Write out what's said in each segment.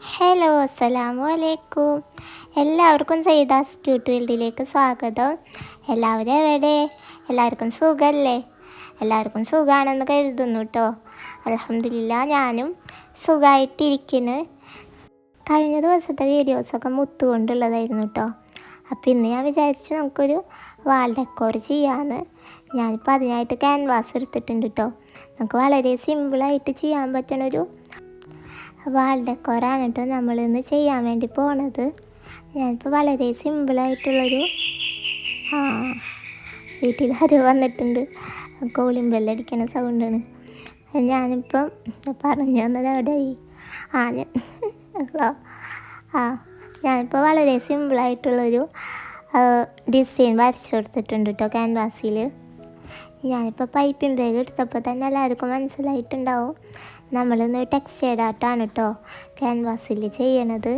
Hello അസ്സലാമു അലൈക്കും എല്ലാവർക്കും സൈദാസ് ക്യൂട്ട് വേൾഡിലേക്ക് സ്വാഗതം. എല്ലാവരും എവിടെ? എല്ലാവർക്കും സുഖമല്ലേ എല്ലാവർക്കും സുഖമാണെന്ന് കരുതുന്നു കേട്ടോ അലഹമില്ല ഞാനും സുഖമായിട്ടിരിക്കുന്നു കഴിഞ്ഞ ദിവസത്തെ വീഡിയോസൊക്കെ മുത്തുകൊണ്ടുള്ളതായിരുന്നു കേട്ടോ അപ്പോൾ ഇന്ന് ഞാൻ വിചാരിച്ചു നമുക്കൊരു വാൾ ഡെക്കോർ ചെയ്യാമെന്ന് ഞാനിപ്പോൾ അതിനായിട്ട് ക്യാൻവാസ് എടുത്തിട്ടുണ്ട് കേട്ടോ നമുക്ക് വളരെ സിമ്പിളായിട്ട് ചെയ്യാൻ പറ്റണൊരു വാൾ ഡെക്കോറാണ് കേട്ടോ നമ്മളിന്ന് ചെയ്യാൻ വേണ്ടി പോണത്. ഞാനിപ്പോൾ വളരെ സിമ്പിളായിട്ടുള്ളൊരു ആ വീട്ടിൽ ആരോ വന്നിട്ടുണ്ട്. കോളിംഗ് ബെല്ലടിക്കണ സൗണ്ടാണ്. ഞാനിപ്പം പറഞ്ഞു തന്നത് എവിടെയായി ആ ഞാൻ ആ ഞാനിപ്പോൾ വളരെ സിമ്പിളായിട്ടുള്ളൊരു ഡിസൈൻ വരച്ചു കൊടുത്തിട്ടുണ്ട് കേട്ടോ ക്യാൻവാസിൽ ഞാനിപ്പോൾ പൈപ്പിംഗ് ബാഗ് എടുത്തപ്പോൾ തന്നെ എല്ലാവർക്കും മനസ്സിലായിട്ടുണ്ടാവും. നമ്മളിന്ന് ടെക്സ്റ്റൈഡ് ആർട്ടാണ് കേട്ടോ ക്യാൻവാസിൽ ചെയ്യണത്.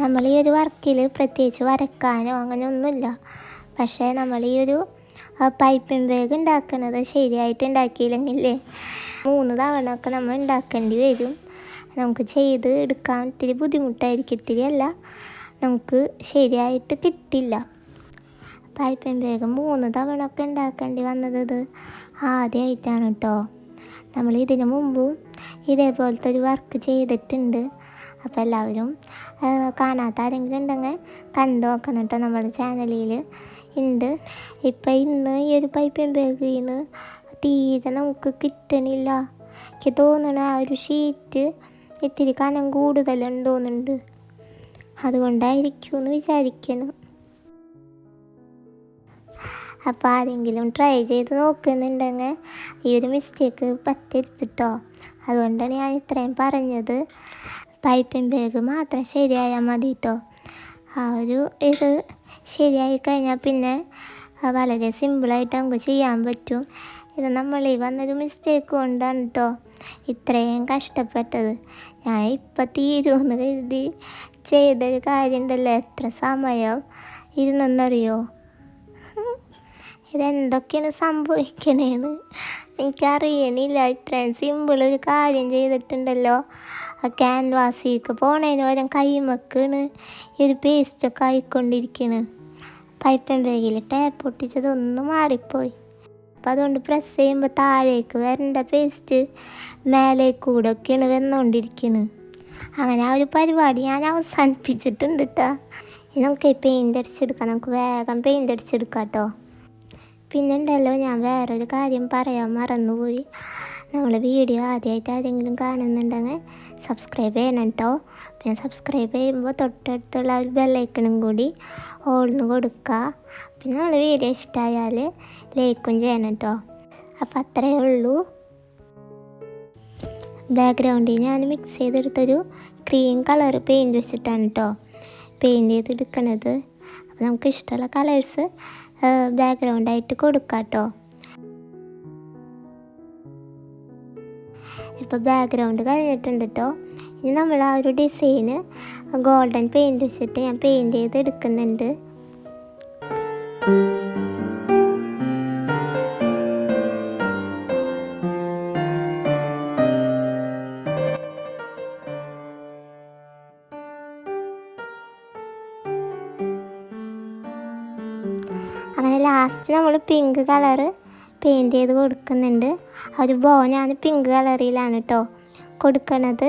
നമ്മൾ ഈ ഒരു വർക്കിൽ പ്രത്യേകിച്ച് വരക്കാനോ അങ്ങനെ ഒന്നുമില്ല പക്ഷേ നമ്മൾ ഈ ഒരു പൈപ്പിംഗ് ബാഗ് ഉണ്ടാക്കുന്നത് ശരിയായിട്ട് ഉണ്ടാക്കിയില്ലെങ്കിലേ മൂന്ന് തവണ ഒക്കെ നമ്മൾ ഉണ്ടാക്കേണ്ടി വരും. നമുക്ക് ചെയ്ത് എടുക്കാൻ ഇത്തിരി ബുദ്ധിമുട്ടായിരിക്കും. ഇത്തിരി അല്ല നമുക്ക് ശരിയായിട്ട് കിട്ടില്ല. പൈപ്പിംഗ് ബാഗ് മൂന്ന് തവണ ഒക്കെ ഉണ്ടാക്കേണ്ടി വന്നത് ആദ്യമായിട്ടാണ് കേട്ടോ നമ്മൾ ഇതിനു മുമ്പും ഇതേപോലത്തെ ഒരു വർക്ക് ചെയ്തിട്ടുണ്ട്. അപ്പോൾ എല്ലാവരും കാണാത്ത ആരെങ്കിലും ഉണ്ടെങ്കിൽ കണ്ടു നോക്കണം കേട്ടോ നമ്മുടെ ചാനലിൽ ഉണ്ട് ഇപ്പം ഇന്ന് ഈ ഒരു പൈപ്പ് ബാഗിൽ നിന്ന് തീരെ നമുക്ക് കിട്ടണില്ല. എനിക്ക് തോന്നണ ആ ഒരു ഷീറ്റ് ഇത്തിരി കനം കൂടുതലുണ്ടോന്നുണ്ട്. അതുകൊണ്ടായിരിക്കും എന്ന് വിചാരിക്കണം അപ്പോൾ ആരെങ്കിലും ട്രൈ ചെയ്ത് നോക്കുന്നുണ്ടെങ്കിൽ ഈ ഒരു മിസ്റ്റേക്ക് പറ്റരുത്തിട്ടോ അതുകൊണ്ടാണ് ഞാൻ ഇത്രയും പറഞ്ഞത്. പൈപ്പിംഗ് ബാഗ് മാത്രം ശരിയായാൽ മതി കേട്ടോ ആ ഒരു ഇത് ശരിയായി കഴിഞ്ഞാൽ പിന്നെ വളരെ സിമ്പിളായിട്ട് നമുക്ക് ചെയ്യാൻ പറ്റും. ഇത് നമ്മൾ ഈ വന്നൊരു മിസ്റ്റേക്ക് കൊണ്ടാണ് കേട്ടോ ഇത്രയും കഷ്ടപ്പെട്ടത്. ഞാൻ ഇപ്പം തീരുമെന്ന് കരുതി ചെയ്തൊരു കാര്യം ഉണ്ടല്ലോ എത്ര സമയം ഇരുന്നെന്നറിയോ? ഇതെന്തൊക്കെയാണ് സംഭവിക്കണേന്ന് എനിക്കറിയണില്ല. ഇത്രയും സിമ്പിൾ ഒരു കാര്യം ചെയ്തിട്ടുണ്ടല്ലോ. ആ ക്യാൻവാസിക്ക് പോണേന് പകരം കൈമക്കാണ് ഈ ഒരു പേസ്റ്റൊക്കെ ആയിക്കൊണ്ടിരിക്കണ്. പൈപ്പൻ ബാഗിൽ ടാപ്പ് പൊട്ടിച്ചതൊന്നും മാറിപ്പോയി. അപ്പം അതുകൊണ്ട് പ്രസ് ചെയ്യുമ്പോൾ താഴേക്ക് വരേണ്ട പേസ്റ്റ് മേലെ കൂടെ ഒക്കെയാണ് വന്നുകൊണ്ടിരിക്കുന്നത് അങ്ങനെ ആ ഒരു പരിപാടി ഞാൻ അവസാനിപ്പിച്ചിട്ടുണ്ട് കേട്ടോ നമുക്ക് പെയിന്റ് അടിച്ചെടുക്കാം. നമുക്ക് വേഗം പെയിന്റ് അടിച്ചെടുക്കാം കേട്ടോ പിന്നെ ഉണ്ടല്ലോ ഞാൻ വേറൊരു കാര്യം പറയാൻ മറന്നുപോയി. നമ്മൾ വീഡിയോ ആദ്യമായിട്ട് ആരെങ്കിലും കാണുന്നുണ്ടെങ്കിൽ സബ്സ്ക്രൈബ് ചെയ്യണം കേട്ടോ പിന്നെ സബ്സ്ക്രൈബ് ചെയ്യുമ്പോൾ തൊട്ടടുത്തുള്ള ഒരു ബെല്ലൈക്കണും കൂടി ഓൾന്ന് കൊടുക്കുക. പിന്നെ നമ്മൾ വീഡിയോ ഇഷ്ടമായാൽ ലൈക്കും ചെയ്യണം കേട്ടോ അപ്പം അത്രയേ ഉള്ളൂ. ബാക്ക്ഗ്രൗണ്ടിൽ ഞാൻ മിക്സ് ചെയ്തെടുത്തൊരു ക്രീം കളർ പെയിന്റ് വെച്ചിട്ടാണ് കേട്ടോ പെയിന്റ് ചെയ്തെടുക്കണത്. അപ്പോൾ നമുക്ക് ഇഷ്ടമുള്ള കളേഴ്സ് ബാക്ക്ഗ്രൗണ്ടായിട്ട് കൊടുക്കാം കേട്ടോ ഇപ്പോൾ ബാക്ക്ഗ്രൗണ്ട് കഴിഞ്ഞിട്ടുണ്ട് കേട്ടോ ഇനി നമ്മൾ ആ ഒരു ഡിസൈന് ഗോൾഡൻ പെയിന്റ് വെച്ചിട്ട് ഞാൻ പെയിന്റ് ചെയ്ത് എടുക്കുന്നുണ്ട് അങ്ങനെ ലാസ്റ്റ് നമ്മൾ പിങ്ക് കളറ് പെയിന്റ് ചെയ്ത് കൊടുക്കുന്നുണ്ട്. ഒരു ബോ ഞാൻ പിങ്ക് കളറിലാണ് കേട്ടോ കൊടുക്കണത്.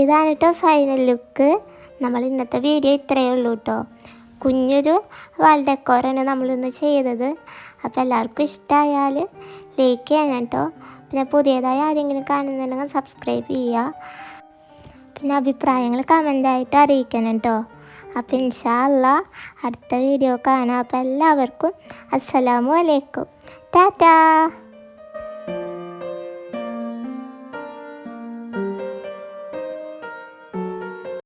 ഇതാണ് കേട്ടോ ഫൈനൽ ലുക്ക് നമ്മൾ ഇന്നത്തെ വീഡിയോ ഇത്രയേ ഉള്ളൂ കേട്ടോ കുഞ്ഞൊരു വാൾ ഡെക്കോറാണ് നമ്മളിന്ന് ചെയ്തത്. അപ്പോൾ എല്ലാവർക്കും ഇഷ്ടമായാൽ ലൈക്ക് ചെയ്യണം കേട്ടോ പിന്നെ പുതിയതായി ആരെങ്കിലും കാണുന്നുണ്ടെങ്കിൽ സബ്സ്ക്രൈബ് ചെയ്യുക പിന്നെ അഭിപ്രായങ്ങൾ കമന്റായിട്ട് അറിയിക്കണം കേട്ടോ അപ്പോൾ ഇൻഷാല്ല അടുത്ത വീഡിയോ കാണാം. അപ്പോൾ എല്ലാവർക്കും അസ്സലാമു അലൈക്കും. ടാറ്റാ!